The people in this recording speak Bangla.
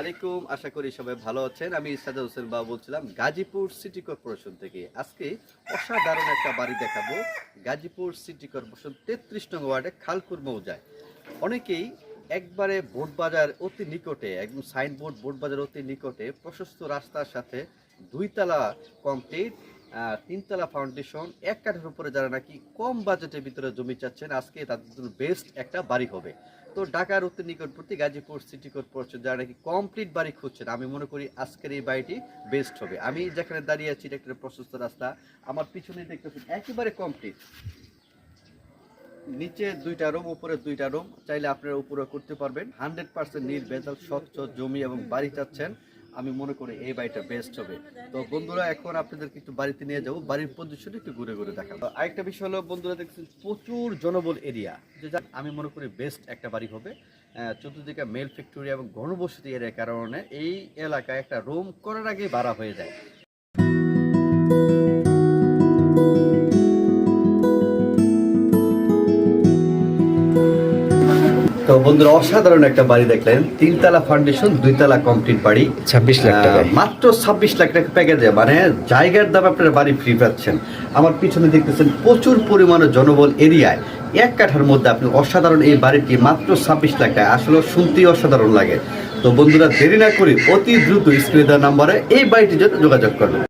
আলাইকুম, আশা করি সবাই ভালো আছেন। আমি ইসাদা হোসেন বাবু বলছিলাম, গাজীপুর সিটি কর্পোরেশন থেকে। আজকে অসাধারণ একটা বাড়ি দেখাবো। গাজীপুর সিটি কর্পোরেশন তেত্রিশ নং ওয়ার্ডে খালকুর মৌজায়। অনেকেই একবারে বোট বাজার অতি নিকটে, একদম সাইনবোর্ড বোট বাজার অতি নিকটে প্রশস্ত রাস্তার সাথে দুইতলা কমপ্লিট তিনতলা ফাউন্ডেশন এক কাঠের উপরে যারা নাকি কম বাজেটের ভিতরে জমি চাচ্ছেন, আজকে তাদের জন্য বেস্ট একটা বাড়ি হবে। তো ঢাকার উত্তর নিকটবর্তী গাজীপুর সিটি কর্পোরেশন যারা নাকি কমপ্লিট বাড়ি খুঁজছেন, আমি মনে করি আজকের এই বাড়িটি বেস্ট হবে। আমি যেখানে দাঁড়িয়ে আছি, এটা একটা প্রশস্ত রাস্তা। আমার পিছনে দেখতেছেন, একেবারে কমপ্লিট নিচে দুইটা রুম উপরে দুইটা রুম চাইলে আপনারা উপরে করতে পারবেন। হান্ড্রেড পার্সেন্ট নীল, বেজাল, স্বচ্ছ জমি এবং বাড়ি চাচ্ছেন। আমি মনে করি এই বাড়িটা বেস্ট হবে। তো বন্ধুরা, এখন আপনাদেরকে একটু বাড়িতে নিয়ে যাব। বাড়ির পজিশন একটু ঘুরে ঘুরে দেখাবো। আরেকটা বিষয় হলো, বন্ধুরা দেখছেন প্রচুর জনবল এরিয়া যে আমি মনে করি বেস্ট একটা বাড়ি হবে। চতুর্দিকে মেল ফ্যাক্টরি এবং ঘনবসতি এরিয়ার কারণে এই এলাকায় একটা রুম করার আগে ভাড়া হয়ে যায়। তো বন্ধুরা অসাধারণ একটা বাড়ি দেখলেন। তিনতলা ফাউন্ডেশন দুইতলা কমপ্লিট বাড়ি। 26 লাখ। আহ, মাত্র ছাব্বিশ লাখ টাকা প্যাকেজে মানে জায়গার দাম আপনারা বাড়ি ফ্রি পাচ্ছেন। আমার পিছনে দেখতেছেন প্রচুর পরিমাণে জনবল এরিয়ায় এক কাঠার মধ্যে আপনি অসাধারণ এই বাড়িটি মাত্র ছাব্বিশ লাখ টাকা আসলে শুনতেই অসাধারণ লাগে। তো বন্ধুরা দেরি না করি অতি দ্রুত স্ক্রিনে দেওয়া নাম্বারে এই বাড়িটির জন্য যোগাযোগ করবেন